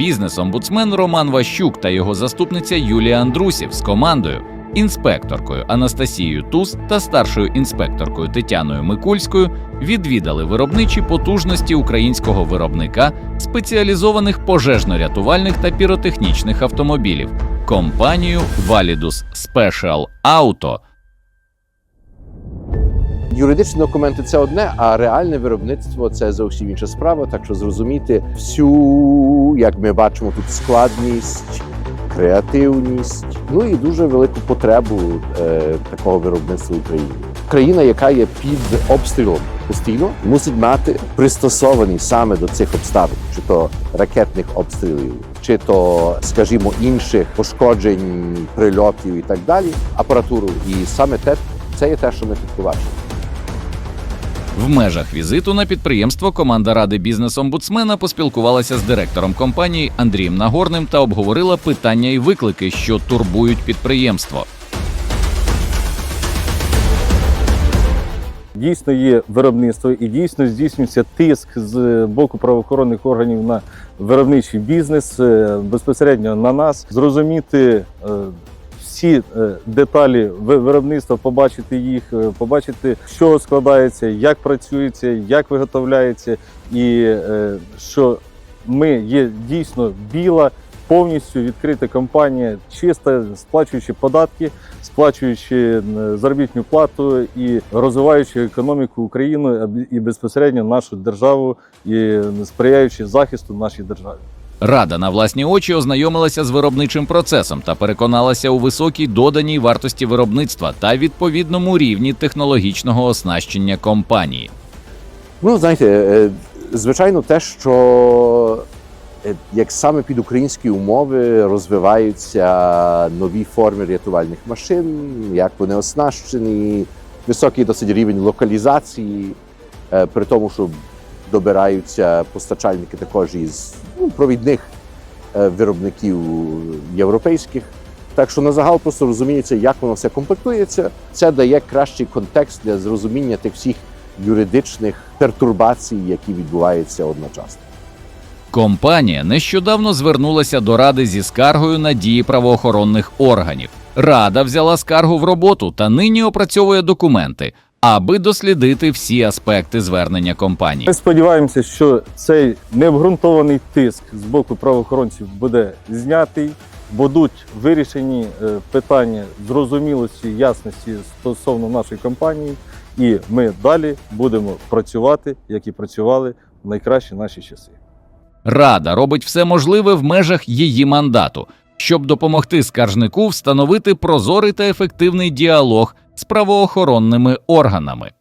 бізнес-омбудсмен Роман Ващук та його заступниця Юлія Андрусів з командою, інспекторкою Анастасією Туз та старшою інспекторкою Тетяною Микульською відвідали виробничі потужності українського виробника спеціалізованих пожежно-рятувальних та піротехнічних автомобілів компанію Validus Special Auto – Юридичні документи це одне, а реальне виробництво це зовсім інша справа. Так що зрозуміти всю, як ми бачимо, тут складність, креативність, ну і дуже велику потребу е, такого виробництва в Україні. Країна, яка є під обстрілом постійно, мусить мати пристосовані саме до цих обставин, чи то ракетних обстрілів, чи то, скажімо, інших пошкоджень, прильотів і так далі, апаратуру. І саме те, це є те, що ми тут. В межах візиту на підприємство команда ради бізнес-омбудсмена поспілкувалася з директором компанії Андрієм Нагорним та обговорила питання і виклики, що турбують підприємство. Дійсно є виробництво і дійсно здійснюється тиск з боку правоохоронних органів на виробничий бізнес е, безпосередньо на нас. Зрозуміти е, всі е, деталі ви- виробництва, побачити їх, е, побачити, що складається, як працюється, як виготовляється, і е, що ми є дійсно біла. Повністю відкрита компанія, чиста, сплачуючи податки, сплачуючи заробітну плату і розвиваючи економіку України і безпосередньо нашу державу і сприяючи захисту нашої держави. Рада на власні очі ознайомилася з виробничим процесом та переконалася у високій доданій вартості виробництва та відповідному рівні технологічного оснащення компанії. Ну, знаєте, е, звичайно, те, що е, як саме під українські умови розвиваються нові форми рятувальних машин, як вони оснащені, високий досить рівень локалізації, е, при тому, що добираються постачальники також із ну, провідних е, виробників європейських. Так що на загал просто розуміється, як воно все комплектується. Це дає кращий контекст для зрозуміння тих всіх юридичних пертурбацій, які відбуваються одночасно. Компанія нещодавно звернулася до ради зі скаргою на дії правоохоронних органів. Рада взяла скаргу в роботу та нині опрацьовує документи, аби дослідити всі аспекти звернення компанії. Ми сподіваємося, що цей необґрунтований тиск з боку правоохоронців буде знятий, будуть вирішені е, питання зрозумілості, ясності стосовно нашої компанії, і ми далі будемо працювати, як і працювали в найкращі наші часи. Рада робить все можливе в межах її мандату, щоб допомогти скаржнику встановити прозорий та ефективний діалог з правоохоронними органами.